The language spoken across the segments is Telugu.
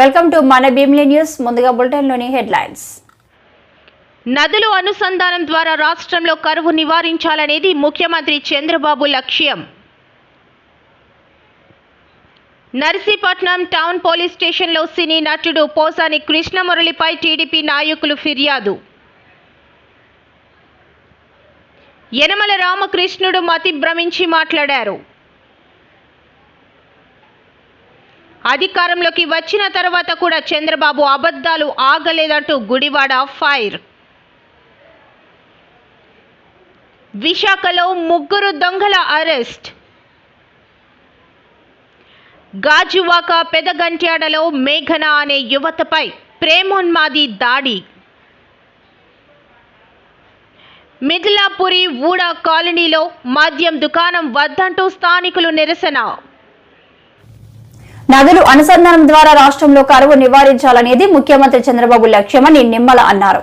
వెల్కమ్ టు మన భీమ్లీ న్యూస్. ముందుగా బులెటిన్లోని హెడ్లైన్స్. నదులు అనుసంధానం ద్వారా రాష్ట్రంలో కరువు నివారించాలనేది ముఖ్యమంత్రి చంద్రబాబు లక్ష్యం. నర్సీపట్నం టౌన్ పోలీస్ స్టేషన్లో సినీ నటుడు పోసాని కృష్ణమురళిపై టీడీపీ నాయకులు ఫిర్యాదు. యనమల రామకృష్ణుడు మతి భ్రమించి మాట్లాడారు. అధికారంలోకి వచ్చిన తర్వాత కూడా చంద్రబాబు అబద్ధాలు ఆగలేదంటూ గుడివాడ ఫైర్. విశాఖలో ముగ్గురు దొంగల అరెస్ట్. గాజువాక పెదగంట్యాడలో మేఘన అనే యువతపై ప్రేమోన్మాది దాడి. మిథిలాపురి ఊడా కాలనీలో మద్యం దుకాణం వద్దంటూ స్థానికులు నిరసన. నదులు అనుసంధానం ద్వారా రాష్ట్రంలో కరువు నివారించాలనేది ముఖ్యమంత్రి చంద్రబాబు లక్ష్యమని నిమ్మల అన్నారు.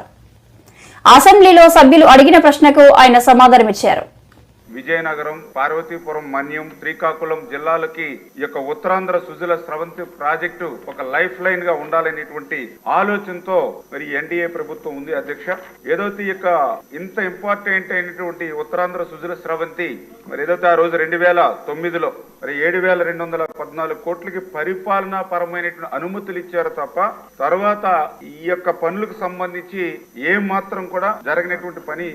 అసెంబ్లీలో సభ్యులు అడిగిన ప్రశ్నకు ఆయన సమాధానమిచ్చారు. విజయనగరం పార్వతీపురం మన్యం శ్రీకాకుళం జిల్లాలకి ఈ యొక్క ఉత్తరాంధ్ర సుజల స్రవంతి ప్రాజెక్టు ఒక లైఫ్ లైన్గా ఉండాలనేటువంటి ఆలోచనతో మరి ఎన్డీఏ ప్రభుత్వం ఉంది అధ్యక్ష. ఏదైతే ఈ యొక్క ఇంత ఇంపార్టెంట్ అయినటువంటి ఉత్తరాంధ్ర సుజల స్రవంతి మరి ఏదైతే ఆ రోజు రెండు వేల తొమ్మిదిలో మరి ఏడు వేల రెండు వందల పద్నాలుగు కోట్లకి పరిపాలనా పరమైనటువంటి అనుమతులు ఇచ్చారు తప్ప తర్వాత ఈ యొక్క పనులకు సంబంధించి ఏం మాత్రం కూడా జరిగినటువంటి పని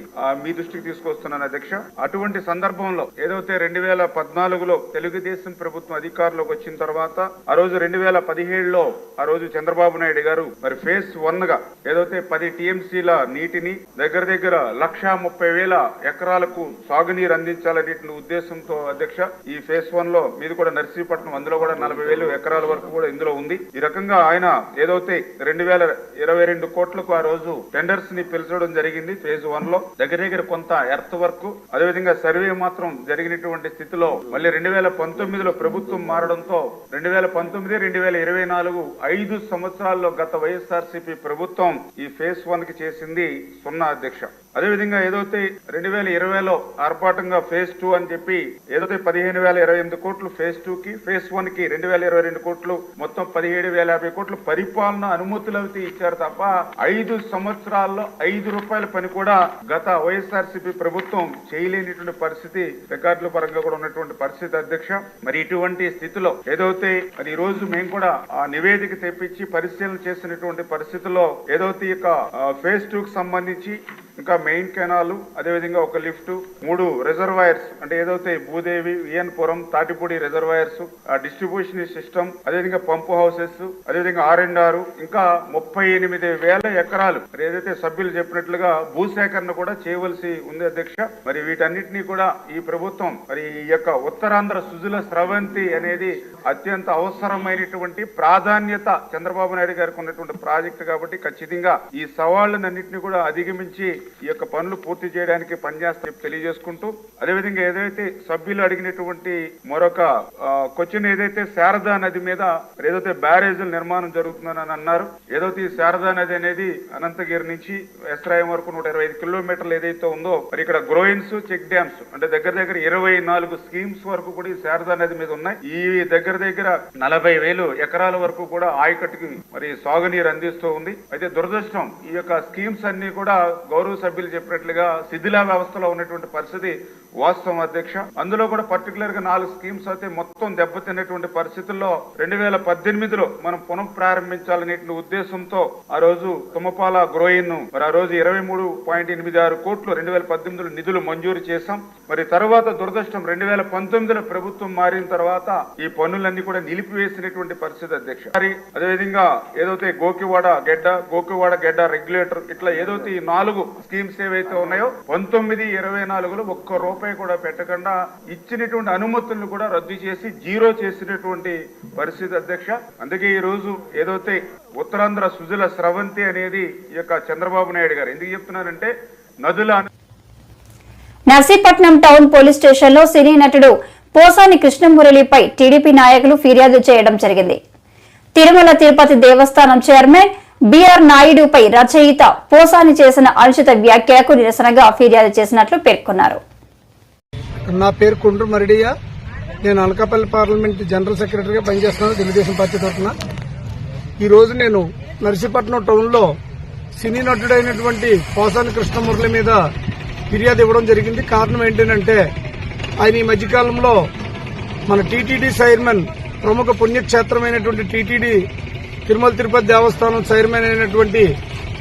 మీ దృష్టికి తీసుకొస్తున్నాను అధ్యక్ష. అటువంటి సందర్భంలో ఏదైతే రెండు వేల పద్నాలుగులో తెలుగుదేశం ప్రభుత్వం అధికారంలోకి వచ్చిన తర్వాత ఆ రోజు రెండు వేల పదిహేడులో ఆ రోజు చంద్రబాబు నాయుడు గారు మరి ఫేజ్ వన్గా ఏదైతే పది టీఎంసీల నీటిని దగ్గర దగ్గర లక్షా ముప్పై వేల ఎకరాలకు సాగునీరు అందించాలనేటువంటి ఉద్దేశంతో అధ్యక్ష ఈ ఫేజ్ వన్లో మీది కూడా నర్సీపట్నం అందులో కూడా నలభై వేలు ఎకరాల వరకు కూడా ఇందులో ఉంది. ఈ రకంగా ఆయన ఏదైతే రెండు వేల ఇరవై రెండు కోట్లకు ఆ రోజు టెండర్స్ని పిలిచడం జరిగింది ఫేజ్ వన్లో. దగ్గర దగ్గర కొంత ఎర్త్ వర్క్ అదేవిధంగా సర్వే మాత్రం జరిగినటువంటి స్థితిలో మళ్ళీ రెండు వేల పంతొమ్మిదిలో ప్రభుత్వం మారడంతో రెండు వేల పంతొమ్మిది రెండు వేల ఇరవై నాలుగు ఐదు సంవత్సరాల్లో గత వైఎస్ఆర్సీపీ ప్రభుత్వం ఈ ఫేజ్ వన్కి చేసింది సున్నా అధ్యక్ష. అదేవిధంగా ఏదైతే రెండు వేల ఇరవైలో ఆర్భాటంగా ఫేజ్ టూ అని చెప్పి ఏదైతే పదిహేను వేల ఇరవై ఎనిమిది కోట్లు ఫేజ్ టూ కి ఫేజ్ వన్కి రెండు వేల ఇరవై రెండు కోట్లు మొత్తం పదిహేడు వేల యాభై కోట్లు పరిపాలన అనుమతులు అయితే ఇచ్చారు తప్ప ఐదు సంవత్సరాల్లో ఐదు రూపాయల పని కూడా గత వైఎస్ఆర్సీపీ ప్రభుత్వం చేయలేనిటువంటి పరిస్థితి రికార్డుల పరంగా కూడా ఉన్నటువంటి పరిస్థితి అధ్యక్ష. మరి ఇటువంటి స్థితిలో ఏదైతే మరి ఈ రోజు మేము కూడా ఆ నివేదిక తెప్పించి పరిశీలన చేసినటువంటి పరిస్థితుల్లో ఏదైతే ఈ యొక్క ఫేజ్ టూ కి సంబంధించి ఇంకా మెయిన్ కెనాలు అదేవిధంగా ఒక లిఫ్ట్ మూడు రిజర్వాయర్స్ అంటే ఏదైతే భూదేవి విఎన్పురం తాటిపూడి రిజర్వాయర్స్ ఆ డిస్ట్రిబ్యూషన్ సిస్టమ్ అదేవిధంగా పంపు హౌసెస్ అదేవిధంగా ఆర్ అండ్ ఆర్ ఇంకా ముప్పై ఎనిమిది వేల ఎకరాలు. ఏదైతే సభ్యులు చెప్పినట్లుగా భూసేకరణ కూడా చేయవలసి ఉంది అధ్యక్ష. మరి వీటన్నిటినీ కూడా ఈ ప్రభుత్వం మరి ఈ యొక్క ఉత్తరాంధ్ర సుజుల స్రవంతి అనేది అత్యంత అవసరమైనటువంటి ప్రాధాన్యత చంద్రబాబు నాయుడు గారికి ఉన్నటువంటి ప్రాజెక్టు కాబట్టి ఖచ్చితంగా ఈ సవాళ్ళన్నింటినీ కూడా అధిగమించి ఈ యొక్క పనులు పూర్తి చేయడానికి పనిచేస్తా తెలియజేసుకుంటూ అదేవిధంగా ఏదైతే సభ్యులు అడిగినటువంటి మరొక క్వశ్చన్ ఏదైతే శారదా నది మీద ఏదైతే బ్యారేజీల నిర్మాణం జరుగుతుందని అన్నారు ఏదైతే ఈ శారదా నది అనేది అనంతగిరి నుంచి ఎస్రాయం వరకు నూట ఇరవై ఐదు కిలోమీటర్లు ఏదైతే ఉందో మరి ఇక్కడ గ్రోయిన్స్ చెక్ డ్యామ్స్ అంటే దగ్గర దగ్గర ఇరవై నాలుగు స్కీమ్స్ వరకు కూడా ఈ శారదా నది మీద ఉన్నాయి. ఈ దగ్గర దగ్గర నలభై వేలు ఎకరాల వరకు కూడా ఆయకట్టుకి మరి సాగునీరు అందిస్తూ ఉంది. అయితే దురదృష్టం ఈ యొక్క స్కీమ్స్ అన్ని కూడా గౌరవ సభ్యులు చెప్పినట్లుగా శిథిలా వ్యవస్థలో ఉన్నటువంటి పరిస్థితి వాస్తవం అధ్యక్ష. అందులో కూడా పర్టికులర్గా నాలుగు స్కీమ్స్ అయితే మొత్తం దెబ్బతిన్నటువంటి పరిస్థితుల్లో రెండు వేల పద్దెనిమిదిలో మనం పునః ప్రారంభించాలనే ఉద్దేశంతో ఆ రోజు తుమ్మపాల గ్రోయిన్ మరి ఆ రోజు ఇరవై మూడు పాయింట్ ఎనిమిది ఆరు కోట్లు రెండు వేల పద్దెనిమిదిలో నిధులు మంజూరు చేశాం. మరి తర్వాత దురదృష్టం రెండు వేల పంతొమ్మిదిలో ప్రభుత్వం మారిన తర్వాత ఈ పనులన్నీ కూడా నిలిపివేసినటువంటి పరిస్థితి అధ్యక్ష. మరి అదేవిధంగా ఏదైతే గోకివాడ గెడ్డ గోకివాడ గెడ్డ రెగ్యులేటర్ ఇట్లా ఏదైతే ఈ నాలుగు స్కీమ్స్ ఏవైతే ఉన్నాయో పంతొమ్మిది ఇరవై నాలుగులో ఒక్క రూపాయి కూడా పెట్టకుండా ఇచ్చినటువంటి అనుమతులను కూడా రద్దు చేసి జీరో చేసినటువంటి పరిస్థితి అధ్యక్ష. అందుకే ఈ రోజు ఏదైతే ఉత్తరాంధ్ర సుజల స్రవంతి అనేది ఈ యొక్క చంద్రబాబు నాయుడు గారు ఎందుకు చెప్తున్నారంటే నదుల నర్సీపట్నం టౌన్ పోలీస్ స్టేషన్లో సినీ నటుడు పోసాని కృష్ణమురళిపై టీడీపీ నాయకులు ఫిర్యాదు చేయడం జరిగింది. తిరుమల తిరుపతి దేవస్థానం చైర్మన్ బిఆర్ నాయుడుపై రచయిత పోసాని చేసిన అనుచిత వ్యాఖ్యలకు నిరసనగా ఫిర్యాదు చేసినట్లు పేర్కొన్నారు. నా పేరు కుండ్రు మరిడియా నేను అనకాపల్లి పార్లమెంట్ జనరల్ సెక్రటరీగా పనిచేస్తున్నాను తెలుగుదేశం పార్టీ తరఫున. ఈరోజు నేను నర్సీపట్నం టౌన్లో సినీ నటుడైనటువంటి పోసాని కృష్ణమురళి మీద ఫిర్యాదు ఇవ్వడం జరిగింది. కారణం ఏంటంటే ఆయన ఈ మధ్యకాలంలో మన టీటీడీ చైర్మన్ ప్రముఖ పుణ్యక్షేత్రమైనటువంటి టీటీడీ తిరుమల తిరుపతి దేవస్థానం చైర్మన్ అయినటువంటి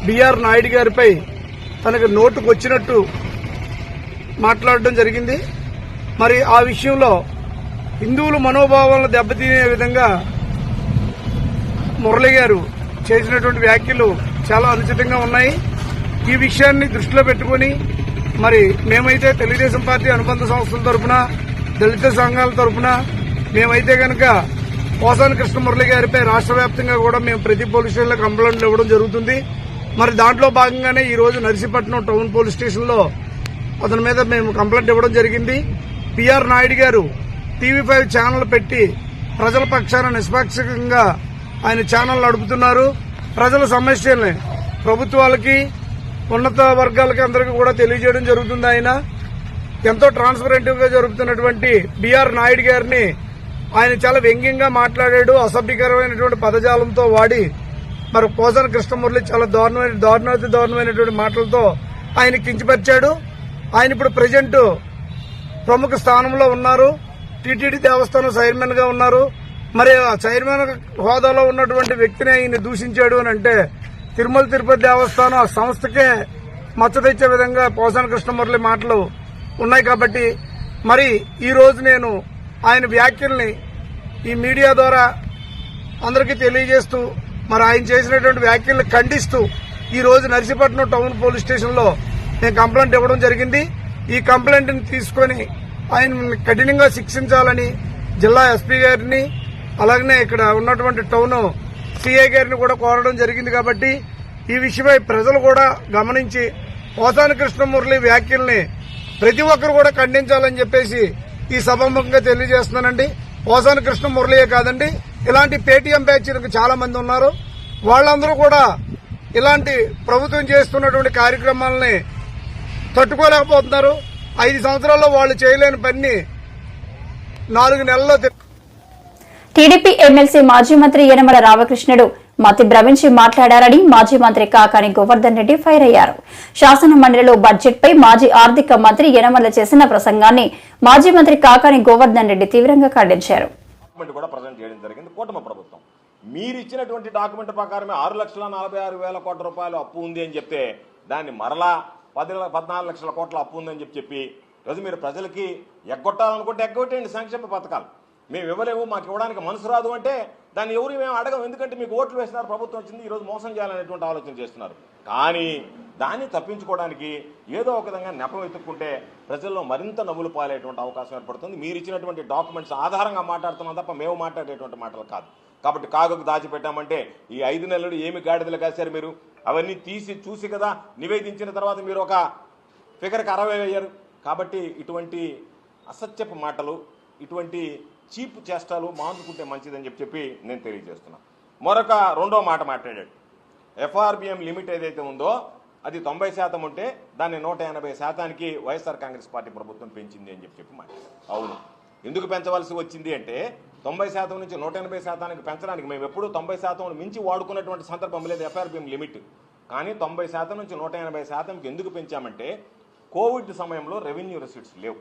బిఆర్ నాయుడు గారిపై తనకు నోటుకు వచ్చినట్టు మాట్లాడడం జరిగింది. మరి ఆ విషయంలో హిందువుల మనోభావాలను దెబ్బతీనే విధంగా మురళి గారు చేసినటువంటి వ్యాఖ్యలు చాలా అనుచితంగా ఉన్నాయి. ఈ విషయాన్ని దృష్టిలో పెట్టుకుని మరి మేమైతే తెలుగుదేశం పార్టీ అనుబంధ సంస్థల తరపున దళిత సంఘాల తరపున మేమైతే కనుక పోసాని కృష్ణమురళి గారిపై రాష్ట్ర వ్యాప్తంగా కూడా మేము ప్రతి పోలీస్ స్టేషన్లో కంప్లైంట్లు ఇవ్వడం జరుగుతుంది. మరి దాంట్లో భాగంగానే ఈ రోజు నర్సీపట్నం టౌన్ పోలీస్ స్టేషన్లో అతని మీద మేము కంప్లైంట్ ఇవ్వడం జరిగింది. పిఆర్ నాయుడు గారు టీవీ ఫైవ్ ఛానల్ పెట్టి ప్రజల పక్షాన నిష్పాక్షికంగా ఆయన ఛానల్ నడుపుతున్నారు. ప్రజల సమస్యల్ని ప్రభుత్వాలకి ఉన్నత వర్గాలకి అందరికీ కూడా తెలియజేయడం జరుగుతుంది ఆయన. ఎంతో ట్రాన్స్పరెంట్గా జరుగుతున్నటువంటి బిఆర్ నాయుడు గారిని ఆయన చాలా వ్యంగ్యంగా మాట్లాడాడు అసభ్యకరమైనటువంటి పదజాలంతో వాడి మరి పోసన కృష్ణమురళి చాలా దారుణమైన దారుణాతి దారుణమైనటువంటి మాటలతో ఆయన కించపరిచాడు. ఆయన ఇప్పుడు ప్రజెంట్ ప్రముఖ స్థానంలో ఉన్నారు. టీటీడీ దేవస్థానం చైర్మన్గా ఉన్నారు. మరి ఆ చైర్మన్ హోదాలో ఉన్నటువంటి వ్యక్తిని ఆయన దూషించాడు అని అంటే తిరుమల తిరుపతి దేవస్థానం ఆ సంస్థకే మచ్చ తెచ్చే విధంగా పోసాన కృష్ణమురళి మాటలు ఉన్నాయి కాబట్టి మరి ఈ రోజు నేను ఆయన వ్యాఖ్యల్ని ఈ మీడియా ద్వారా అందరికీ తెలియజేస్తూ మరి ఆయన చేసినటువంటి వ్యాఖ్యల్ని ఖండిస్తూ ఈ రోజు నర్సీపట్నం టౌన్ పోలీస్ స్టేషన్లో నేను కంప్లైంట్ ఇవ్వడం జరిగింది. ఈ కంప్లైంట్ని తీసుకొని ఆయన కఠినంగా శిక్షించాలని జిల్లా ఎస్పీ గారిని అలాగనే ఇక్కడ ఉన్నటువంటి టౌన్ సిఐ గారిని కూడా కోరడం జరిగింది కాబట్టి ఈ విషయమై ప్రజలు కూడా గమనించి పోసాని కృష్ణమురళి వ్యాఖ్యల్ని ప్రతి ఒక్కరు కూడా ఖండించాలని చెప్పేసి ఈ సభాముఖంగా తెలియజేస్తున్నానండి. పోసాని కృష్ణ మురళియే కాదండి. ఇలాంటి పేటీఎం బ్యాచ్లకు చాలా మంది ఉన్నారు. వాళ్ళందరూ కూడా ఇలాంటి ప్రభుత్వం చేస్తున్నటువంటి కార్యక్రమాలని తట్టుకోలేకపోతున్నారు. ఐదు సంవత్సరాల్లో వాళ్ళు చేయలేని పని నాలుగు నెలల్లో టీడీపీ ఎమ్మెల్సీ మాజీ మంత్రి యనమల రామకృష్ణుడు మతి భ్రమించి మాట్లాడారని మాజీ మంత్రి కాకాని గోవర్ధన్ రెడ్డి ఫైర్ అయ్యారు. శాసన మండలిలో బడ్జెట్ పై మాజీ ఆర్థిక మంత్రి యనమల చేసిన ప్రసంగాన్ని మాజీ మంత్రి కాకాని గోవర్ధన్ రెడ్డి తీవ్రంగా ఖండించారు. కూడా ప్రజెంట్ చేయడం జరిగింది. ప్రభుత్వం. మీరు ఇచ్చినటువంటి డాక్యుమెంట్ ప్రకారమే ఆరు లక్షల నలభై ఆరు వేల కోట్ల రూపాయలు అప్పు ఉంది అని చెప్తే దాన్ని మరలా పది పద్నాలుగు లక్షల కోట్ల అప్పు ఉందని చెప్పి చెప్పి రోజు మీరు ప్రజలకి ఎగ్గొట్టాలనుకుంటే ఎగ్గొట్టేయండి సంక్షేమ పథకాలు. మేము ఇవ్వలేము మాకు ఇవ్వడానికి మనసు రాదు అంటే దాన్ని ఎవరు మేము అడగం. ఎందుకంటే మీకు ఓట్లు వేసినారు ప్రభుత్వం వచ్చింది ఈరోజు మోసం చేయాలనేటువంటి ఆలోచన చేస్తున్నారు. కానీ దాన్ని తప్పించుకోవడానికి ఏదో ఒక విధంగా నెపం ఎత్తుక్కుంటే ప్రజల్లో మరింత నవ్వులు పాలేటువంటి అవకాశం ఏర్పడుతుంది. మీరు ఇచ్చినటువంటి డాక్యుమెంట్స్ ఆధారంగా మాట్లాడుతున్నాం తప్ప మేము మాట్లాడేటువంటి మాటలు కాదు. కాబట్టి కాగుకు దాచిపెట్టామంటే ఈ ఐదు నెలలు ఏమి గాడిదలు కాశారు మీరు? అవన్నీ తీసి చూసి కదా నివేదించిన తర్వాత మీరు ఒక ఫిగర్కి అరవై అయ్యారు కాబట్టి ఇటువంటి అసత్యపు మాటలు ఇటువంటి చీప్ చేష్టాలు మానుకుంటే మంచిదని చెప్పి చెప్పి నేను తెలియజేస్తున్నాను మరొక రెండో మాట మాట్లాడాడు. ఎఫ్ఆర్బిఎం లిమిట్ ఏదైతే ఉందో అది తొంభై శాతం ఉంటే దాన్ని నూట ఎనభై శాతానికి వైఎస్ఆర్ కాంగ్రెస్ పార్టీ ప్రభుత్వం పెంచింది అని చెప్పి చెప్పి మాట్లాడారు అవును. ఎందుకు పెంచవలసి వచ్చింది అంటే తొంభై శాతం నుంచి నూట ఎనభై శాతానికి పెంచడానికి మేము ఎప్పుడూ తొంభై శాతం మించి వాడుకున్నటువంటి సందర్భం లేదు ఎఫ్ఆర్బిఎం లిమిట్. కానీ తొంభై శాతం నుంచి నూట ఎనభై శాతంకి ఎందుకు పెంచామంటే కోవిడ్ సమయంలో రెవెన్యూ రెసిట్స్ లేవు.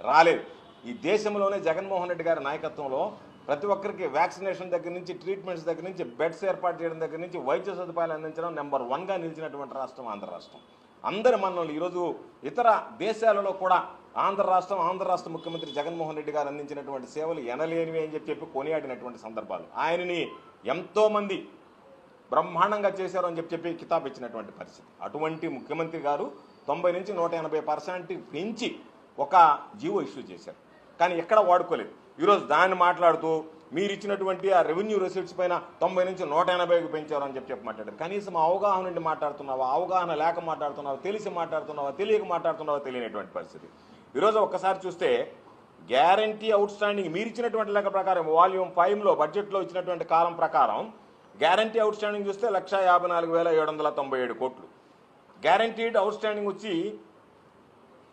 రాలేదు. ఈ దేశంలోనే జగన్మోహన్ రెడ్డి గారి నాయకత్వంలో ప్రతి ఒక్కరికి వ్యాక్సినేషన్ దగ్గర నుంచి ట్రీట్మెంట్స్ దగ్గర నుంచి బెడ్స్ ఏర్పాటు చేయడం దగ్గర నుంచి వైద్య సదుపాయాలు అందించడం నెంబర్ వన్గా నిలిచినటువంటి రాష్ట్రం ఆంధ్ర రాష్ట్రం. అందరి మనల్ని ఈరోజు ఇతర దేశాలలో కూడా ఆంధ్ర రాష్ట్రం ఆంధ్ర రాష్ట్ర ముఖ్యమంత్రి జగన్మోహన్ రెడ్డి గారు అందించినటువంటి సేవలు ఎనలేనివి అని చెప్పి చెప్పి కొనియాడినటువంటి సందర్భాలు. ఆయనని ఎంతోమంది బ్రహ్మాండంగా చేశారు అని చెప్పి చెప్పి కితాబ్ ఇచ్చినటువంటి పరిస్థితి. అటువంటి ముఖ్యమంత్రి గారు తొంభై నుంచి నూట ఎనభై పర్సెంట్ పెంచి ఒక జీవో ఇష్యూ చేశారు. కానీ ఎక్కడ వాడుకోలేదు. ఈరోజు దాన్ని మాట్లాడుతూ మీరు ఇచ్చినటువంటి ఆ రెవెన్యూ రెసిప్ట్స్ పైన తొంభై నుంచి నూట ఎనభైకి పెంచారు అని చెప్పి చెప్పి మాట్లాడారు కనీసం అవగాహన నుండి మాట్లాడుతున్నావా? అవగాహన లేక మాట్లాడుతున్నావా? తెలిసి మాట్లాడుతున్నావా? తెలియక మాట్లాడుతున్నావా? తెలియనటువంటి పరిస్థితి. ఈరోజు ఒక్కసారి చూస్తే గ్యారంటీ అవుట్ స్టాండింగ్ మీరు ఇచ్చినటువంటి లెక్క ప్రకారం వాల్యూమ్ ఫైవ్లో బడ్జెట్లో ఇచ్చినటువంటి కాలం ప్రకారం గ్యారంటీ అవుట్ స్టాండింగ్ చూస్తే లక్ష యాభై నాలుగు వేల ఏడు వందల తొంభై ఏడు కోట్లు. గ్యారంటీడ్ అవుట్ స్టాండింగ్ వచ్చి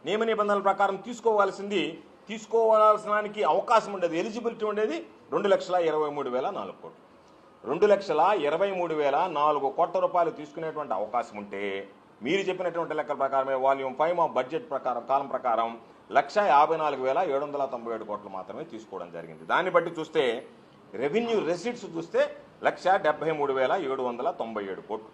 నియమ నిబంధనల ప్రకారం తీసుకోవాల్సింది తీసుకోవాల్సినానికి అవకాశం ఉండేది ఎలిజిబిలిటీ ఉండేది రెండు లక్షల ఇరవై మూడు వేల నాలుగు కోట్లు. రెండు లక్షల ఇరవై మూడు వేల నాలుగు కోట్ల రూపాయలు తీసుకునేటువంటి అవకాశం ఉంటే మీరు చెప్పినటువంటి లెక్కల ప్రకారమే వాల్యూమ్ ఫైవ్ మా బడ్జెట్ ప్రకారం కాలం ప్రకారం లక్ష యాభై నాలుగు వేల ఏడు వందల తొంభై ఏడు కోట్లు మాత్రమే తీసుకోవడం జరిగింది. దాన్ని బట్టి చూస్తే రెవెన్యూ రెసిట్స్ చూస్తే లక్ష డెబ్బై మూడు వేల ఏడు వందల తొంభై ఏడు కోట్లు.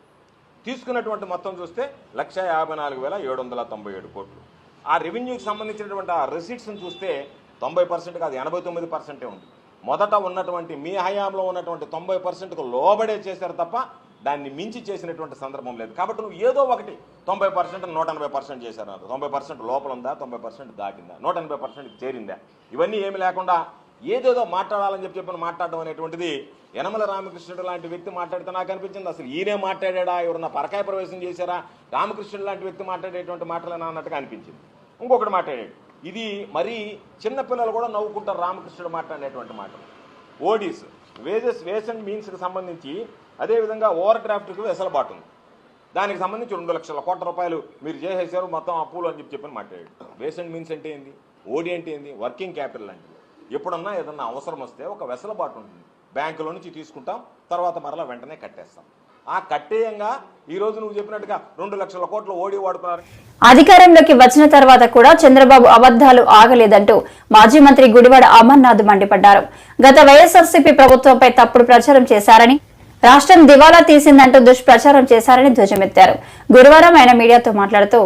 తీసుకున్నటువంటి మొత్తం చూస్తే లక్ష యాభై నాలుగు వేల ఏడు వందల తొంభై ఏడు కోట్లు. ఆ రెవెన్యూకి సంబంధించినటువంటి ఆ రిసీట్స్ని చూస్తే తొంభై పర్సెంట్ కాదు ఎనభై తొమ్మిది పర్సెంటే ఉంది. మొదట ఉన్నటువంటి మీ హయాంలో ఉన్నటువంటి తొంభై పర్సెంట్కు లోబడే చేశారు తప్ప దాన్ని మించి చేసినటువంటి సందర్భం లేదు. కాబట్టి నువ్వు ఏదో ఒకటి తొంభై పర్సెంట్ నూట ఎనభై పర్సెంట్ చేశారు తొంభై పర్సెంట్ లోపల ఉందా? తొంభై పర్సెంట్ దాటిందా నూట ఎనభై పర్సెంట్ చేరిందా? ఇవన్నీ ఏమి లేకుండా ఏదేదో మాట్లాడాలని చెప్పి చెప్పిన మాట్లాడడం అనేటువంటిది యనమల రామకృష్ణుడు లాంటి వ్యక్తి మాట్లాడితే నాకు అనిపించింది. అసలు ఈయనే మాట్లాడా ఎవరన్నా పరకాయ ప్రవేశం చేశారా? రామకృష్ణుడు లాంటి వ్యక్తి మాట్లాడేటువంటి మాటలేనా అన్నట్టుగా అనిపించింది. ఇంకొకటి మాట్లాడాడు. ఇది మరీ చిన్నపిల్లలు కూడా నవ్వుకుంటారు రామకృష్ణుడు మాట్లాడేటువంటి మాటలు. ఓడీస్ వేజెస్ వేస్ అండ్ మీన్స్కి సంబంధించి అదేవిధంగా ఓవర్ డ్రాఫ్ట్కి వెసలుబాటు ఉంది. దానికి సంబంధించి రెండు లక్షల కోట్ల రూపాయలు మీరు చేసేసారు మొత్తం అప్పులు అని చెప్పి చెప్పని మాట్లాడాడు. వేస్ అండ్ మీన్స్ అంటే ఏంది? ఓడి అంటే ఏంది? వర్కింగ్ క్యాపిటల్ లాంటిది ఎప్పుడన్నా ఏదన్నా అవసరం వస్తే ఒక వెసలుబాటు ఉంటుంది. బ్యాంకులో నుంచి తీసుకుంటాం తర్వాత మరలా వెంటనే కట్టేస్తాం. ఆ కట్టేయంగా ఈ రోజు నువ్వు చెప్పినట్టుగా రెండు లక్షల కోట్లు ఓడి వాడుతున్నారు. అధికారంలోకి వచ్చిన తర్వాత కూడా చంద్రబాబు అబద్దాలు ఆగలేదంటూ మాజీ మంత్రి గుడివాడ అమర్నాథ్ మండిపడ్డారు. గత వైఎస్ఆర్సీపీ ప్రభుత్వంపై తప్పుడు ప్రచారం చేశారని రాష్ట్రం దివాలా తీసిందంటూ దుష్ప్రచారం చేశారని ధ్వజమెత్తారు. గురువారం ఆయన మీడియాతో మాట్లాడుతూ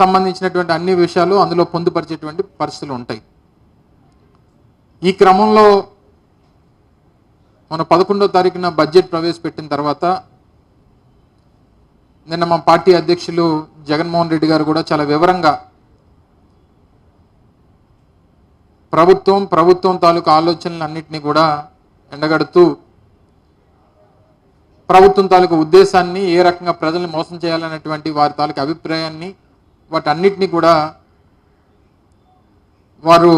సంబంధించినటువంటి అన్ని విషయాలు అందులో పొందుపరిచేటువంటి పరిస్థితులు ఉంటాయి. ఈ క్రమంలో మన పదకొండో తారీఖున బడ్జెట్ ప్రవేశపెట్టిన తర్వాత నిన్న మా పార్టీ అధ్యక్షులు జగన్మోహన్ రెడ్డి గారు కూడా చాలా వివరంగా ప్రభుత్వం ప్రభుత్వం తాలూకు ఆలోచనలన్నింటినీ కూడా ఎండగడుతూ ప్రభుత్వం తాలూకు ఉద్దేశాన్ని ఏ రకంగా ప్రజల్ని మోసం చేయాలనేటువంటి వారి తాలూకు అభిప్రాయాన్ని వాటన్నిటినీ కూడా వారు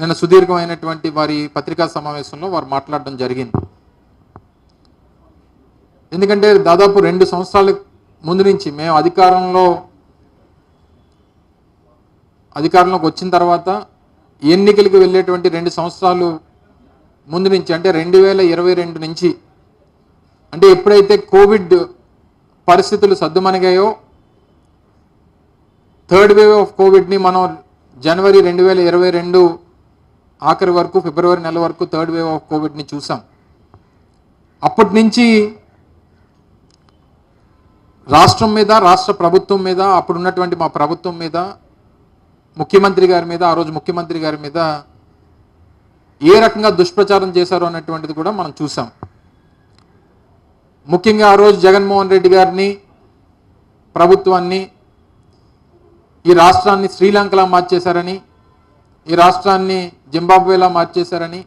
నిన్న సుదీర్ఘమైనటువంటి వారి పత్రికా సమావేశంలో వారు మాట్లాడడం జరిగింది. ఎందుకంటే దాదాపు రెండు సంవత్సరాల ముందు నుంచి మేము అధికారంలో అధికారంలోకి వచ్చిన తర్వాత ఎన్నికలకు వెళ్ళేటువంటి రెండు సంవత్సరాలు ముందు నుంచి అంటే రెండు వేల ఇరవై రెండు నుంచి అంటే ఎప్పుడైతే కోవిడ్ పరిస్థితులు సద్దుమణిగాయో థర్డ్ వేవ్ ఆఫ్ కోవిడ్ని మనం జనవరి రెండు వేల ఇరవై రెండు ఆఖరి వరకు ఫిబ్రవరి నెల వరకు థర్డ్ వేవ్ ఆఫ్ కోవిడ్ని చూసాం. అప్పటి నుంచి రాష్ట్రం మీద రాష్ట్ర ప్రభుత్వం మీద అప్పుడున్నటువంటి మా ప్రభుత్వం మీద ముఖ్యమంత్రి గారి మీద ఆ రోజు ముఖ్యమంత్రి గారి మీద ఏ రకంగా దుష్ప్రచారం చేశారు అన్నటువంటిది కూడా మనం చూసాం. ముఖ్యంగా ఆ రోజు జగన్మోహన్ రెడ్డి గారిని ప్రభుత్వాన్ని ఈ రాష్ట్రాన్ని శ్రీలంకలా మార్చేశారని ఈ రాష్ట్రాన్ని జింబాబ్వేలా మార్చేశారని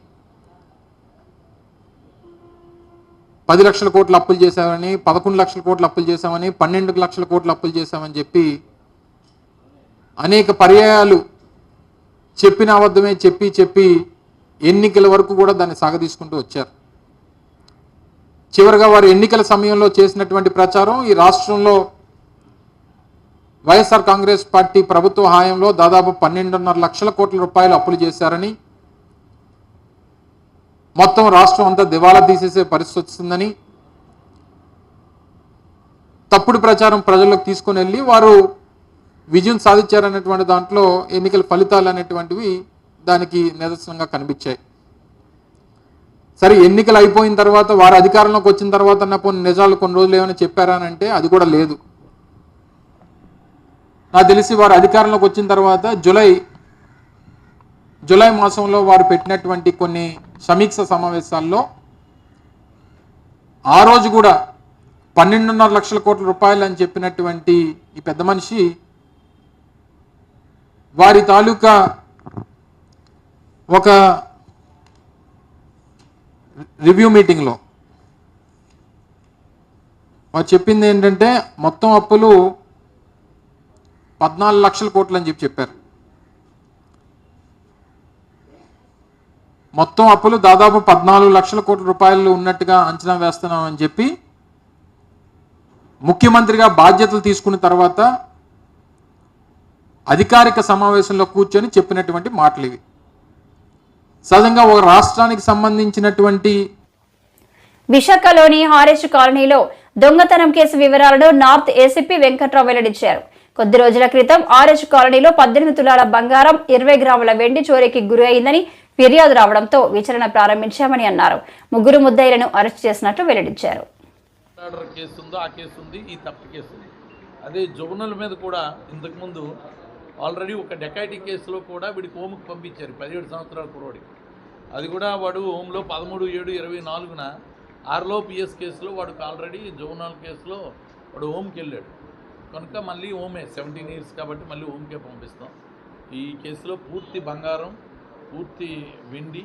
పది లక్షల కోట్లు అప్పులు చేశామని పదకొండు లక్షల కోట్లు అప్పులు చేశామని పన్నెండు లక్షల కోట్లు అప్పులు చేశామని చెప్పి అనేక పర్యాయాలు చెప్పిన అబద్ధమే చెప్పి చెప్పి ఎన్నికల వరకు కూడా దాన్ని సాగదీసుకుంటూ వచ్చారు. చివరిగా వారు ఎన్నికల సమయంలో చేసినటువంటి ప్రచారం ఈ రాష్ట్రంలో వైఎస్ఆర్ కాంగ్రెస్ పార్టీ ప్రభుత్వ హాయంలో దాదాపు పన్నెండున్నర లక్షల కోట్ల రూపాయలు అప్పులు చేశారని మొత్తం రాష్ట్రం అంతా దివాలా తీసేసే పరిస్థితి వస్తుందని తప్పుడు ప్రచారం ప్రజల్లోకి తీసుకుని వెళ్ళి వారు విజయం సాధించారనేటువంటి దాంట్లో ఎన్నికల ఫలితాలు అనేటువంటివి దానికి నిదర్శనంగా కనిపించాయి. సరే ఎన్నికలు అయిపోయిన తర్వాత వారు అధికారంలోకి వచ్చిన తర్వాత నా కొన్ని నిజాలు కొన్ని రోజులు ఏమైనా చెప్పారా అంటే అది కూడా లేదు. నాకు తెలిసి వారు అధికారంలోకి వచ్చిన తర్వాత జులై జులై మాసంలో వారు పెట్టినటువంటి కొన్ని సమీక్ష సమావేశాల్లో ఆ రోజు కూడా పన్నెండున్నర లక్షల కోట్ల రూపాయలు అని చెప్పినటువంటి ఈ పెద్ద మనిషి వారి తాలూకా ఒక రివ్యూ మీటింగ్లో వారు చెప్పింది ఏంటంటే మొత్తం అప్పులు పద్నాలుగు లక్షల కోట్లు అని చెప్పి చెప్పారు. మొత్తం అప్పులు దాదాపు పద్నాలుగు లక్షల కోట్ల రూపాయలు ఉన్నట్టుగా అంచనా వేస్తున్నాం అని చెప్పి ముఖ్యమంత్రిగా బాధ్యతలు తీసుకున్న తర్వాత అధికారిక సమావేశంలో కూర్చొని చెప్పినటువంటి మాటలు ఇవి. సహజంగా ఒక రాష్ట్రానికి సంబంధించినటువంటి విశాఖలోని హారెస్ట్ కాలనీలో దొంగతనం కేసు వివరాలను నార్త్ ఏసీపీ వెంకట్రావు వెల్లడించారు. కొద్ది రోజుల క్రితం ఆర్ఎస్ కాలనీలో పద్దెనిమిది తులాల బంగారం ఇరవై గ్రాముల వెండి చోరీకి గురి అయిందని ఫిర్యాదు రావడంతో విచారణ ప్రారంభించామని అన్నారు. ముగ్గురు ముద్దాయిలను అరెస్ట్ చేసినట్లు వెల్లడించారు. ఆ కేసు ఉంది ఈ కేసు ఉంది. అదే జోనల్ మీద కూడా ఇంతకుముందు ఆల్రెడీ ఒక డెకాయిటీ కేసులో కూడా వీడికి హోమ్కి పంపించారు పదిహేడు సంవత్సరాల కురోడికి అది కూడా వాడు హోమ్లో పదమూడు ఏడు ఇరవై నాలుగున ఆర్లో పిఎస్ కేసులో వాడికి ఆల్రెడీ జోనల్ కేసులో వాడు హోమ్కి వెళ్ళాడు కనుక మళ్ళీ ఓమే సెవెంటీన్ ఇయర్స్ కాబట్టి మళ్ళీ ఓంకే పంపిస్తాం. ఈ కేసులో పూర్తి బంగారం పూర్తి వెండి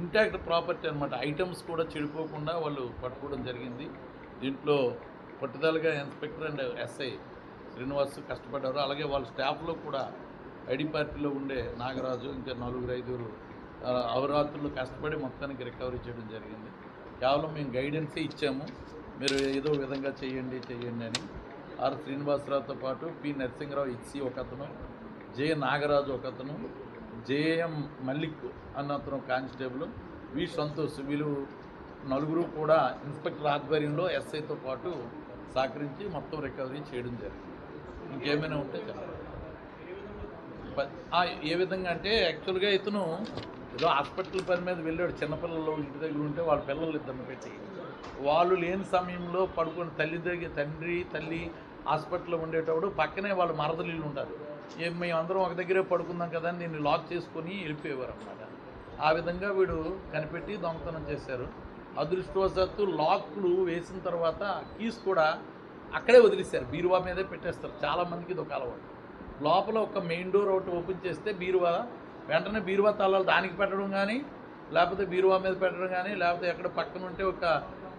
ఇంటాక్ట్ ప్రాపర్టీ అనమాట ఐటమ్స్ కూడా చెడిపోకుండా వాళ్ళు పట్టుకోవడం జరిగింది. దీంట్లో పట్టుదలగా ఇన్స్పెక్టర్ అండ్ ఎస్ఐ శ్రీనివాస్ కష్టపడ్డారు. అలాగే వాళ్ళ స్టాఫ్లో కూడా ఐడి పార్టీలో ఉండే నాగరాజు ఇంకా నలుగురు ఐదుగురు అవరాత్రులు కష్టపడి మొత్తానికి రికవరీ చేయడం జరిగింది. కేవలం మేము గైడెన్సే ఇచ్చాము. మీరు ఏదో విధంగా చేయండి చేయండి అని ఆర్ శ్రీనివాసరావుతో పాటు పి నరసింహరావు ఇచ్చి ఒక అతను జే నాగరాజు ఒక అతను జేఎం మల్లిక్ అన్న అతను కానిస్టేబుల్ వి సంతోష్ వీళ్ళు నలుగురు కూడా ఇన్స్పెక్టర్ ఆధ్వర్యంలో ఎస్ఐతో పాటు సహకరించి మొత్తం రికవరీ చేయడం జరిగింది. ఇంకేమైనా ఉంటే చెప్పండి. ఏ విధంగా అంటే యాక్చువల్గా ఇతను ఏదో హాస్పిటల్ పని మీద వెళ్ళాడు చిన్నపిల్లలు ఇంటి దగ్గర ఉంటే వాళ్ళ పిల్లలు ఇద్దరిని పెట్టి. వాళ్ళు లేని సమయంలో పడుకొని తల్లి దగ్గర తండ్రి తల్లి హాస్పిటల్లో ఉండేటప్పుడు పక్కనే వాళ్ళు మరదలు ఉంటారు ఏం మేము అందరం ఒక దగ్గరే పడుకుందాం కదా అని నేను లాక్ చేసుకొని వెళ్ళిపోయేవారు అనమాట ఆ విధంగా వీడు కనిపెట్టి దొంగతనం చేశారు. అదృష్టవశాత్తు లాక్లు వేసిన తర్వాత కీస్ కూడా అక్కడే వదిలేశారు. బీరువా మీదే పెట్టేస్తారు. చాలామందికి ఇది ఒక అలవాటు. లోపల ఒక మెయిన్ డోర్ ఒకటి ఓపెన్ చేస్తే బీరువా వెంటనే బీరువా తాళాలు దానికి పెట్టడం కానీ లేకపోతే బీరువా మీద పెట్టడం కానీ లేకపోతే ఎక్కడ పక్కన ఉంటే ఒక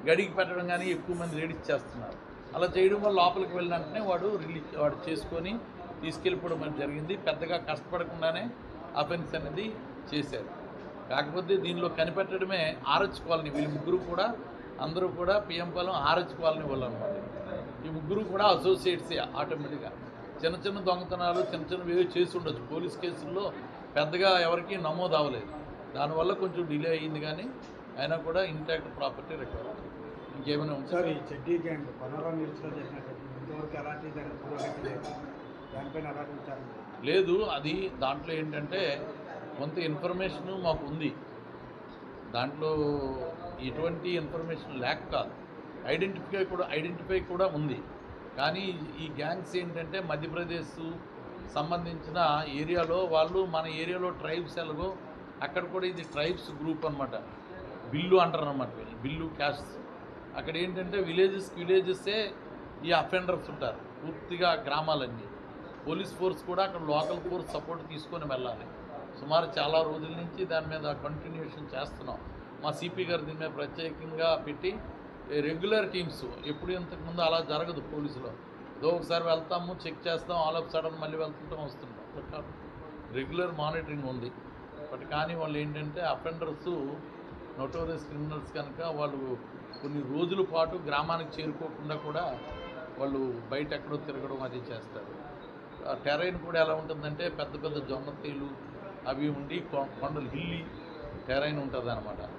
గడికి పెట్టడం కానీ ఎక్కువ మంది లేడీస్ చేస్తున్నారు. అలా చేయడం వల్ల లోపలికి వెళ్ళిన వెంటనే వాడు రిలీజ్ వాడు చేసుకొని తీసుకెళ్ళిపోవడం అనేది జరిగింది. పెద్దగా కష్టపడకుండానే అఫెన్స్ అనేది చేశారు. కాకపోతే దీనిలో కనిపెట్టడమే ఆర్ఎచ్ కాలనీ వీళ్ళు ముగ్గురు కూడా అందరూ కూడా పిఎం పాలెం ఆర్ఎచ్ కాలనీ వాళ్ళు అనమాట ఈ ముగ్గురు కూడా అసోసియేట్సే ఆటోమేటిక్గా. చిన్న చిన్న దొంగతనాలు చిన్న చిన్నవి చేసి ఉండొచ్చు. పోలీస్ కేసుల్లో పెద్దగా ఎవరికి నమోదు అవ్వలేదు. దానివల్ల కొంచెం డిలే అయ్యింది కానీ అయినా కూడా ఇంటాక్ట్ ప్రాపర్టీ రికవర్ ఇంకేమైనా సార్ ఈ చెడ్డీ గ్యాంగ్ పనోరా నిలిచిలో చేసినట్టు ఇంతవరకు దాని పురోగతి లేదు. దానిపైన. లేదు. అది దాంట్లో ఏంటంటే కొంత ఇన్ఫర్మేషన్ మాకు ఉంది. దాంట్లో ఎటువంటి ఇన్ఫర్మేషన్ లేక కాదు. ఐడెంటిఫై కూడా ఐడెంటిఫై కూడా ఉంది. కానీ ఈ గ్యాంగ్స్ ఏంటంటే మధ్యప్రదేశ్ సంబంధించిన ఏరియాలో వాళ్ళు మన ఏరియాలో ట్రైబ్స్ ఎలాగో అక్కడ కూడా ఇది ట్రైబ్స్ గ్రూప్ అనమాట బిల్లు అంటారు అనమాట బిల్లు క్యాస్ట్ అక్కడ ఏంటంటే విలేజెస్ విలేజెస్సే ఈ అఫెండర్స్ ఉంటారు. పూర్తిగా గ్రామాలన్నీ. పోలీస్ ఫోర్స్ కూడా అక్కడ లోకల్ ఫోర్స్ సపోర్ట్ తీసుకొని వెళ్ళాలి. సుమారు చాలా రోజుల నుంచి దాని మీద కంటిన్యూషన్ చేస్తున్నాం. మా సిపి గారు దీని మీద ప్రత్యేకంగా పెట్టి రెగ్యులర్ టీమ్స్ ఎప్పుడు ఇంతకుముందు అలా జరగదు పోలీసులో. ఏదో ఒకసారి వెళ్తాము చెక్ చేస్తాం ఆల్ ఆఫ్ సడన్ మళ్ళీ వెళ్తుంటాం వస్తుంటాం రెగ్యులర్ మానిటరింగ్ ఉంది. బట్ కానీ వాళ్ళు ఏంటంటే అఫెండర్స్ నోటోరియస్ క్రిమినల్స్ కనుక వాళ్ళు కొన్ని రోజుల పాటు గ్రామానికి చేరుకోకుండా కూడా వాళ్ళు బయట ఎక్కడో తిరగడం అది చేస్తారు. ఆ టెరైన్ కూడా ఎలా ఉంటుందంటే పెద్ద పెద్ద జొన్నతీలు అవి ఉండి కొండలు హిల్లి టెరైన్ ఉంటుంది అనమాట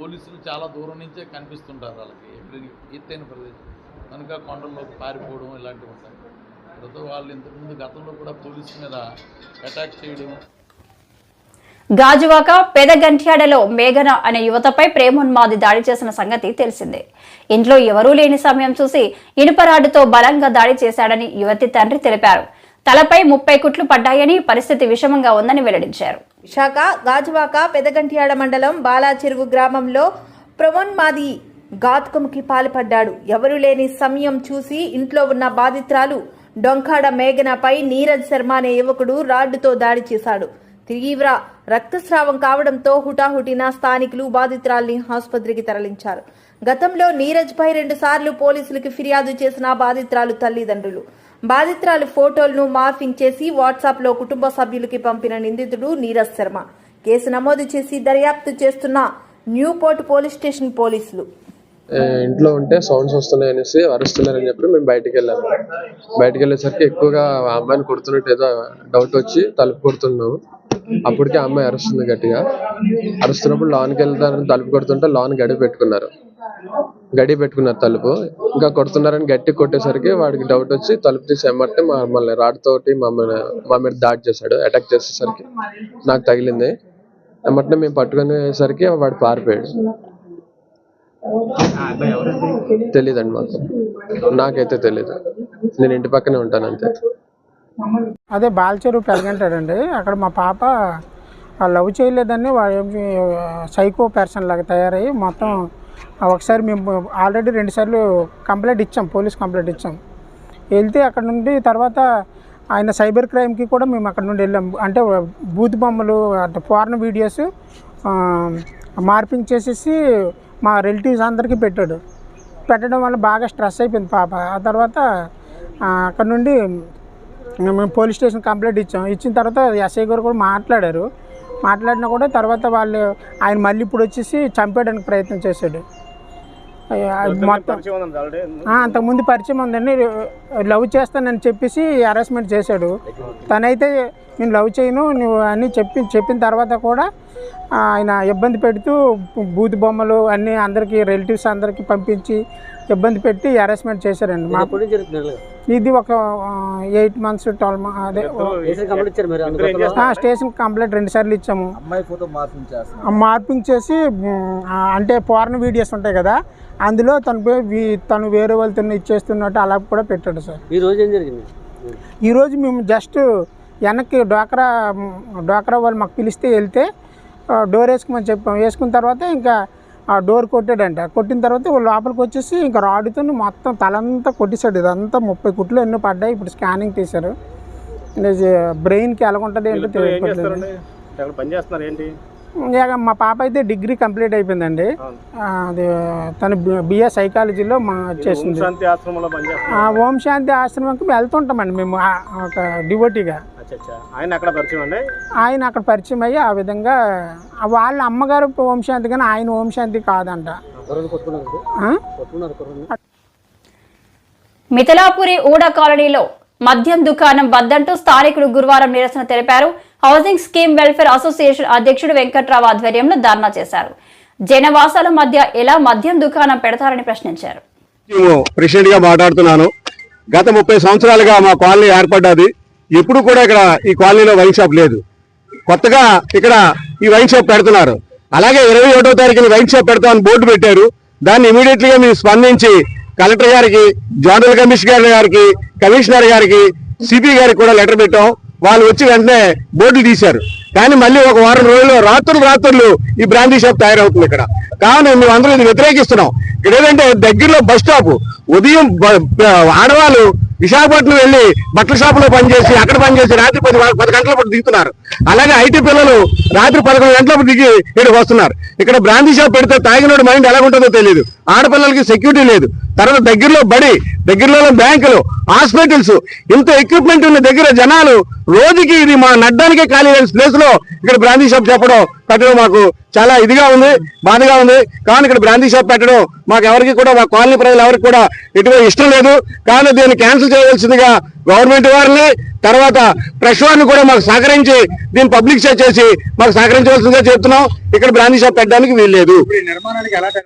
పోలీసులు చాలా దూరం నుంచే కనిపిస్తుంటారు వాళ్ళకి. ఎక్కడ ఎత్తైన ప్రదేశం. కనుక కొండల్లోకి పారిపోవడం ఇలాంటివి ఉంటాయి. ప్రతి వాళ్ళు ఇంతకుముందు గతంలో కూడా పోలీసు మీద అటాక్ చేయడం గాజువాక పెదగంట్యాడలో మేఘన అనే యువతపై ప్రేమోన్మాది దాడి చేసిన సంగతి తెలిసిందే. ఇంట్లో ఎవరూ లేని సమయం చూసి ఇనుపరాడుతో బలంగా దాడి చేశాడని యువతి తండ్రి తెలిపారు. తలపై ముప్పై కుట్లు పడ్డాయని పరిస్థితి విషమంగా ఉందని వెల్లడించారు. విశాఖ గాజువాక పెదగంటియాడ మండలం బాలాచెరువు గ్రామంలో ప్రమోన్మాది ఘాతుకంకి పాల్పడ్డాడు. ఎవరు లేని సమయం చూసి ఇంట్లో ఉన్న బాధితురాలు డొంకాడ మేఘనపై నీరజ్ శర్మ అనే యువకుడు రాడ్డుతో దాడి చేశాడు. తీవ్ర రక్తస్రావం కావడంతో హుటాహుటిన స్థానికులు బాధితురాల్ని ఆసుపత్రికి తరలించారు. గతంలో నీరజ్ పై రెండు సార్లు పోలీసులకు ఫిర్యాదు చేసిన బాధితురాలు తల్లిదండ్రులు. బాధితురాలు ఫోటోలను మార్ఫింగ్ చేసి వాట్సాప్లో కుటుంబ సభ్యులకి పంపిన నిందితుడు నీరజ్ శర్మ. కేసు నమోదు చేసి దర్యాప్తు చేస్తున్న న్యూపోర్ట్ పోలీస్ స్టేషన్ పోలీసులు. ఇంట్లో ఉంటే సౌండ్స్ వస్తున్నాయి అనేసి అరుస్తున్నారని చెప్పి మేము బయటకు వెళ్ళాము. బయటకు వెళ్ళేసరికి ఎక్కువగా ఆ అమ్మాయిని కొడుతున్నట్టు ఏదో డౌట్ వచ్చి తలుపు కొడుతున్నాము. అప్పటికే అమ్మాయి అరుస్తుంది గట్టిగా. అరుస్తున్నప్పుడు లోన్కి వెళ్తారని తలుపు కొడుతుంటే లోన్ గడి పెట్టుకున్నారు. గడి పెట్టుకున్నారు తలుపు. ఇంకా కొడుతున్నారని గట్టి కొట్టేసరికి వాడికి డౌట్ వచ్చి తలుపు తీసి ఎమ్మటే మమ్మల్ని రాడ్తోటి మమ్మల్ని మా మీద దాడి చేశాడు అటాక్ చేసేసరికి. నాకు తగిలింది. ఎమ్మటనే మేము పట్టుకునేసరికి వాడు పారిపోయాడు. తెలీదండి మాకు. నాకైతే తెలీదు. నేను ఇంటి పక్కనే ఉంటాను అంతే. అదే బాల్చెరు పెరగంటాడండి. అక్కడ మా పాప లవ్ చేయలేదని వాడు సైకో పర్సన్ లాగా తయారయ్యి మొత్తం ఒకసారి మేము ఆల్రెడీ రెండుసార్లు కంప్లైంట్ ఇచ్చాం పోలీస్ కంప్లైంట్ ఇచ్చాం. వెళ్తే అక్కడ నుండి తర్వాత ఆయన సైబర్ క్రైమ్కి కూడా మేము అక్కడ నుండి వెళ్ళాం. అంటే బూత్ బొమ్మలు అంటే ఫారెన్ వీడియోస్ మార్పింగ్ చేసేసి మా రిలేటివ్స్ అందరికీ పెట్టాడు. పెట్టడం వల్ల బాగా స్ట్రెస్ అయిపోయింది పాప. ఆ తర్వాత అక్కడ నుండి మేము పోలీస్ స్టేషన్ కంప్లైంట్ ఇచ్చాం. ఇచ్చిన తర్వాత ఎస్ఐ గారు కూడా మాట్లాడారు. మాట్లాడినా కూడా తర్వాత వాళ్ళు ఆయన మళ్ళీ ఇప్పుడు వచ్చేసి చంపేయడానికి ప్రయత్నం చేశాడు. మొత్తం అంతకుముందు పరిచయం ఉందండి. లవ్ చేస్తానని చెప్పేసి హరాస్మెంట్ చేశాడు. తనైతే నేను లవ్ చేయను నువ్వు అని చెప్పి చెప్పిన తర్వాత కూడా ఆయన ఇబ్బంది పెడుతూ బూత్ బొమ్మలు అన్నీ అందరికీ రిలేటివ్స్ అందరికీ పంపించి ఇబ్బంది పెట్టి హరాస్మెంట్ చేశారండి. మా ఇది ఒక ఎయిట్ మంత్స్ ట్వెల్వ్ అదే ఆ, స్టేషన్ కంప్లైంట్ రెండు సార్లు ఇచ్చాము. మార్పింగ్ చేసి అంటే ఫారెన్ వీడియోస్ ఉంటాయి కదా అందులో తను తను వేరే వాళ్ళతో ఇచ్చేస్తున్నట్టు అలా కూడా పెట్టాడు సార్. ఈ రోజు ఏం జరిగింది? ఈరోజు మేము జస్ట్ వెనక్కి డోక్రా డోక్రా వాళ్ళు మాకు పిలిస్తే వెళ్తే డోర్ వేసుకోమని చెప్పాం. వేసుకున్న తర్వాత ఇంకా ఆ డోర్ కొట్టాడంట. కొట్టిన తర్వాత వాళ్ళు లోపలికి వచ్చేసి ఇంకా రాడుతో మొత్తం తలంతా కొట్టేశాడు. ఇదంతా ముప్పై కుట్లు ఎన్నో పడ్డాయి. ఇప్పుడు స్కానింగ్ తీశారు బ్రెయిన్కి ఎలా ఉంటుంది ఏంటో తెలియట్లేదు. మా పాప అయితే డిగ్రీ కంప్లీట్ అయిపోయిందండి. ఆ, అది తను బిఏ సైకాలజీలో మా చేసింది శాంతి ఆశ్రమంలో పని చేస్తున్నారు ఆ ఓం శాంతి ఆశ్రమంకి వెళ్తుంటామండి మేము ఒక డివోటీగా. అచ్చా ఆయన అక్కడ పరిచయం అండి? ఆయన అక్కడ పరిచయం అయ్యి ఆ విధంగా వాళ్ళ అమ్మగారు ఓం శాంతి కానీ ఆయన ఓం శాంతి కాదంట? మిథలాపురి ఊడ కాలనీలో మద్యం దుకాణం వద్దంటూ స్థానికులు గురువారం నిరసన తెలిపారు. హౌసింగ్ స్కీమ్ వెల్ఫేర్ అసోసియేషన్ అధ్యక్షుడు వెంకట్రావు ఆధ్వర్యంలో ధర్నా చేశారు. జనవాసాల మధ్య ఎలా మద్యం దుకాణం పెడతారని ప్రశ్నించారు. ప్రెసిడెంట్గా మాట్లాడుతున్నాను. గత ముప్పై సంవత్సరాలుగా మా కాలనీ ఏర్పడ్డది. ఎప్పుడు కూడా ఇక్కడ ఈ కాలనీలో వైన్ షాప్ లేదు. కొత్తగా ఇక్కడ ఈ వైన్ షాప్ పెడుతున్నారు. అలాగే ఇరవై ఒకటో తారీఖున వైన్ షాప్ పెడతామని బోర్డు పెట్టారు. దాన్ని ఇమీడియట్లీగా మేము స్పందించి కలెక్టర్ గారికి జోనల్ కమిషనర్ గారికి కమిషనర్ గారికి సిపి గారికి కూడా లెటర్ పెట్టాం. వాళ్ళు వచ్చి వెంటనే బోర్డులు తీశారు. కానీ మళ్ళీ ఒక వారం రోజుల్లో రాత్రులు రాత్రులు ఈ బ్రాండీ షాప్ తయారవుతుంది ఇక్కడ. కావున మేము అందరూ ఇది వ్యతిరేకిస్తున్నాం. ఇక్కడ ఏంటంటే దగ్గరలో బస్ స్టాప్. ఉదయం ఆడవాళ్ళు విశాఖపట్నం వెళ్ళి బట్టల షాపులో పనిచేసి అక్కడ పనిచేసి రాత్రి పది పది గంటల పాటు దిగుతున్నారు. అలాగే ఐటీ పిల్లలు రాత్రి పదకొండు గంటలప్పుడు దిగి ఇక్కడికి వస్తున్నారు. ఇక్కడ బ్రాందీ షాప్ పెడితే తాగినోడు మైండ్ ఎలా ఉంటుందో తెలియదు ఆడపిల్లలకి సెక్యూరిటీ లేదు. తర్వాత దగ్గరలో బడి దగ్గరలో బ్యాంకులు హాస్పిటల్స్ ఇంత ఎక్విప్మెంట్ ఉన్న దగ్గర జనాలు రోజుకి ఇది మా నడ్డానికే ఖాళీ లేని ప్లేస్లో ఇక్కడ బ్రాందీ షాప్ చెప్పడం పెట్టడం మాకు చాలా ఇదిగా ఉంది బాధగా ఉంది. కానీ ఇక్కడ బ్రాందీ షాప్ పెట్టడం మాకు ఎవరికి కూడా మా కాలనీ ప్రజలు ఎవరికి కూడా ఎటువంటి ఇష్టం లేదు. కానీ దీన్ని క్యాన్సిల్ చేయవలసిందిగా గవర్నమెంట్ వారిని తర్వాత ప్రెస్ వారిని కూడా మాకు సహకరించి దీన్ని పబ్లిక్ చేసి మాకు సహకరించవలసిందిగా చెప్తున్నాం. ఇక్కడ బ్రాందీ షాప్ పెట్టడానికి వీల్లేదు.